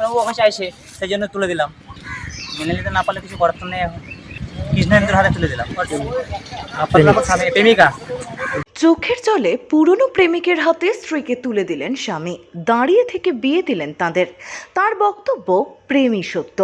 ও ওখানে চাইছে সেই জন্য তুলে দিলাম। মেনে নিতে না পারলে কিছু করার তো নেই এখন। কৃষ্ণেন্দ্র হাতে তুলে দিলাম। আপনার প্রেমিকা। চোখের জলে পুরনো প্রেমিকের হাতে স্ত্রীকে তুলে দিলেন স্বামী। দাঁড়িয়ে থেকে বিয়ে দিলেন তাদের। তার বক্তব্য প্রেমই সত্য।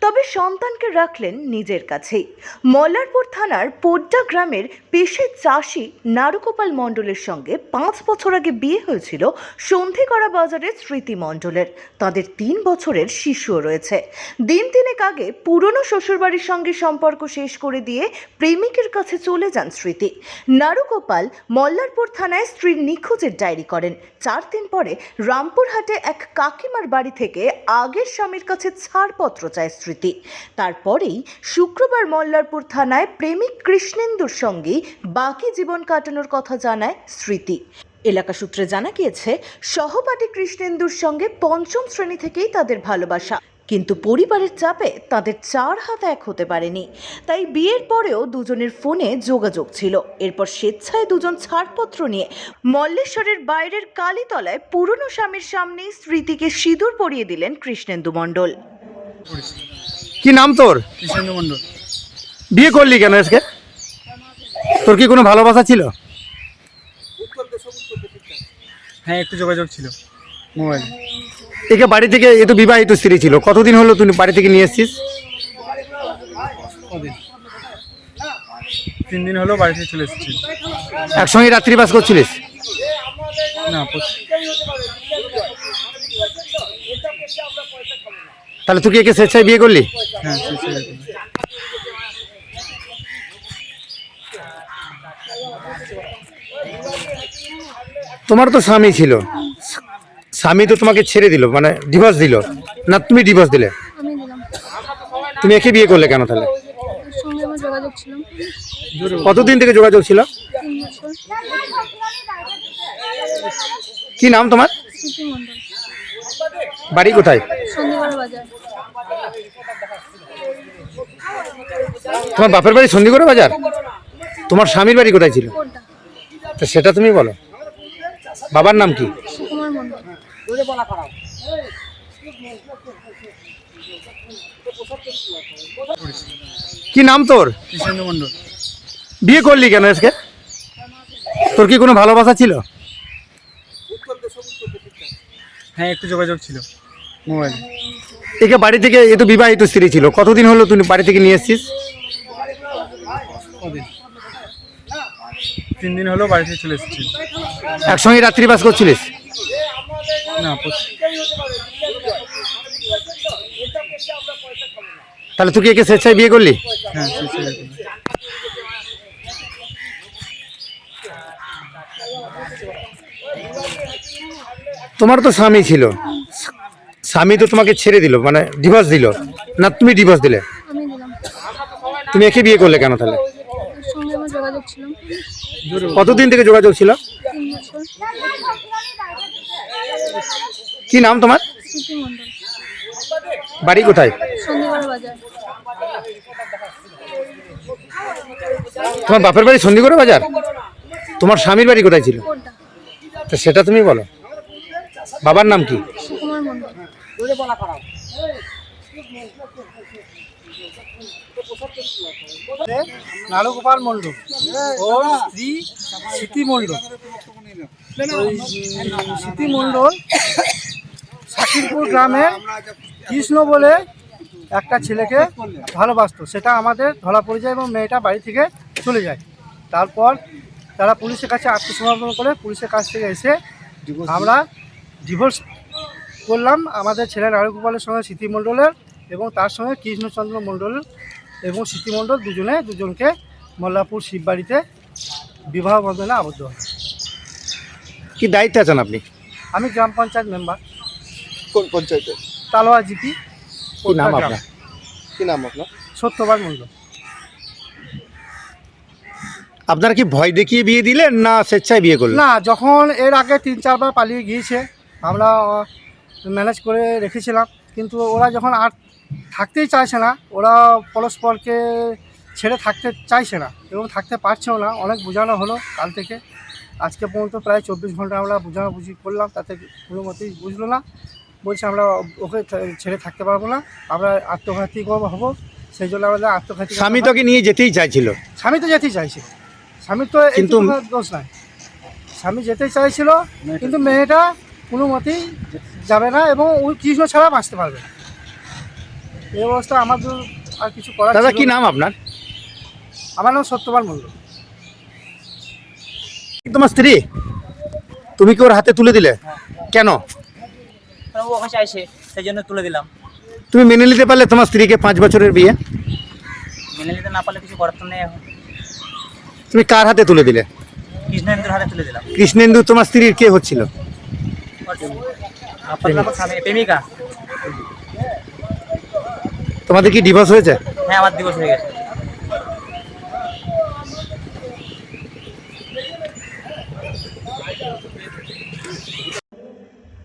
তবে সন্তানকে রাখলেন নিজের কাছেই। মল্লারপুর থানার পোড্ডা গ্রামের পেশে চাষি নারুগোপাল মণ্ডলের সঙ্গে পাঁচ বছর আগে বিয়ে হয়েছিল সন্ধিকরা বাজারের স্মৃতি মণ্ডলের। তাদের তিন বছরের শিশুও রয়েছে। দিন তিনেক আগে পুরনো শ্বশুরবাড়ির সঙ্গে সম্পর্ক শেষ করে দিয়ে প্রেমিকের কাছে চলে যান স্মৃতি। নারুগোপাল মল্লারপুর থানায় স্ত্রীর নিখোঁজের ডায়েরি করেন। চার দিন পরে রামপুরহাটে এক কাকিমার বাড়ি থেকে আগের স্বামীর কাছে ছাড়পত্র চায় স্মৃতি। তারপরেই শুক্রবার মল্লারপুর থানায় প্রেমিক কৃষ্ণেন্দুর সঙ্গে বাকি জীবন কাটানোর কথা জানায় স্মৃতি। এলাকা সূত্রে জানা গিয়েছে, সহপাঠী কৃষ্ণেন্দুর সঙ্গে পঞ্চম শ্রেণি থেকেই তাদের ভালোবাসা। কিন্তু পরিবারের চাপে তাদের চার হাত এক হতে পারেনি। তাই বিয়ের পরেও দুজনের ফোনে যোগাযোগ ছিল। এরপর স্বেচ্ছায় দুজন ছাড়পত্র নিয়ে মল্লেশ্বরের বাইরের কালীতলায় পুরনো স্বামীর সামনেই স্মৃতিকে সিঁদুর পরিয়ে দিলেন কৃষ্ণেন্দু মণ্ডল। কি নাম তোর? কৃষ্ণেন্দু মণ্ডল। বিয়ে করলি কেন আজকে? তোর কি কোনো ভালোবাসা ছিল? হ্যাঁ একটু যোগাযোগ ছিল মোবাইলে। একে বাড়ি থেকে এ তো বিবাহিত স্ত্রী ছিল। কতদিন হলো তুই বাড়ি থেকে নিয়ে এসছিস? তিন দিন হলো বাড়ি থেকে চলে এসেছি। একসঙ্গে রাত্রিবাস করছিলিস? না তাহলে তুই কি একে স্বেচ্ছায় বিয়ে করলি? হ্যাঁ তোমার তো স্বামী ছিল। স্বামী তো তোমাকে ছেড়ে দিল মানে ডিভোর্স দিল। না, তুমি ডিভোর্স দিলে? তুমি একে বিয়ে করলে কেন তাহলে? কতদিন থেকে যোগাযোগ ছিল? কি নাম তোমার? বাড়ি কোথায়? তোমার বাপের বাড়ি সন্ধিগড়ে বাজার? তোমার স্বামীর বাড়ি কোথায় ছিল? সেটা তুমি বলো। বাবার নাম কি? সুকুমার মণ্ডল কি নাম তোর? কৃষ্ণেন্দু মণ্ডল। বিয়ে করলি কেন আজকে? তোর কি কোনো ভালোবাসা ছিল? হ্যাঁ একটু যোগাযোগ ছিল। মোবাইলে। একে বাড়ি থেকে এ তো বিবাহিত স্ত্রী ছিল। কতদিন হলো তুই বাড়ি থেকে নিয়ে এসছিস? তিন দিন হলো বাড়ি থেকে চলে এসেছি। একসঙ্গে রাত্রিবাস করছিলিস? না তাহলে তুই কি একে স্বেচ্ছায় বিয়ে করলি? হ্যাঁ তোমার তো স্বামী ছিল। স্বামী তো তোমাকে ছেড়ে দিল মানে ডিভোর্স দিল। না তুমি ডিভোর্স দিলে? তুমি একে বিয়ে করলে কেন তাহলে? কতদিন থেকে যোগাযোগ ছিল? কি নাম তোমার? বাড়ি কোথায়? তোমার বাপের বাড়ি সন্ধিগড়ে বাজার? তোমার স্বামীর বাড়ি কোথায় ছিল? তো সেটা তুমি বলো। বাবার নাম কি? নারগোপাল মণ্ডল। ও স্ত্রী স্মৃতি মণ্ডল। ওই স্মৃতি মণ্ডল শাকিরপুর গ্রামে কৃষ্ণ বলে একটা ছেলেকে ভালোবাসতো। সেটা আমাদের ধরা পড়ে যায় এবং মেয়েটা বাড়ি থেকে চলে যায়। তারপর তারা পুলিশের কাছে আত্মসমর্পণ করে পুলিশের কাছ থেকে এসে আমরা ডিভোর্স করলাম আমাদের ছেলে নারগোপালের সঙ্গে স্মৃতি মণ্ডলের এবং তার সঙ্গে কৃষ্ণচন্দ্র মণ্ডলের এবং স্মৃতিমণ্ডল দুজনে দুজনকে মল্লাপুর শিববাড়িতে বিবাহ বন্ধনে আবদ্ধ হয়। কি দায়িত্বে আছেন আপনি? আমি গ্রাম পঞ্চায়েত মেম্বার। কোন পঞ্চায়েতে? তালোয়া জিপি কি নাম আপনার? কি নাম আপনার? সত্যবার মণ্ডল। আপনার কি ভয় দেখিয়ে বিয়ে দিলেন না স্বেচ্ছায় বিয়ে করলেন? না যখন এর আগে তিন চারবার পালিয়ে গিয়েছে আমরা ম্যানেজ করে রেখেছিলাম কিন্তু ওরা যখন আর থাকতেই চাইছে না ওরা পরস্পরকে ছেড়ে থাকতে চাইছে না এবং থাকতে পারছেও না অনেক বোঝানো হলো কাল থেকে। আজকে পর্যন্ত প্রায় চব্বিশ ঘণ্টা আমরা বোঝাবুঝি করলাম তাতে কোনো মতেই বুঝলো না। বলছে আমরা ওকে ছেড়ে থাকতে পারব না আমরা আত্মঘাতী হব সেই জন্য আমাদের আত্মঘাতী স্বামী তোকে নিয়ে যেতেই চাইছিল। স্বামী তো যেতেই চাইছিল। স্বামী তো কিন্তু- দোষ নাই। স্বামী যেতে চাইছিল কিন্তু মেয়েটা কোনো মতেই যাবে না এবং ওই কৃষ্ণ ছাড়া বাঁচতে পারবে না। এই অবস্থা আমাদের আর কিছু করার দাদা কি নাম আপনার? আমার নাম সত্যবান মণ্ডল। তোমার স্ত্রী? তুমি কি ওর হাতে তুলে দিলে? কেন? ও সেই জন্য তুলে দিলাম। তুমি মেনে নিতে পারলে তোমার স্ত্রীকে পাঁচ বছরের বিয়ে? মেনে নিতে না পারলে কিছু করার তো নেই এখন। তুমি কার হাতে তুলে দিলে? কৃষ্ণেন্দুর হাতে তুলে দিলাম। কৃষ্ণেন্দু তোমার স্ত্রীর কে হচ্ছিল? প্রেমিকা। তোমাদের কি ডিভোর্স হয়েছে? হ্যাঁ আমার দিবস হয়ে গেছে।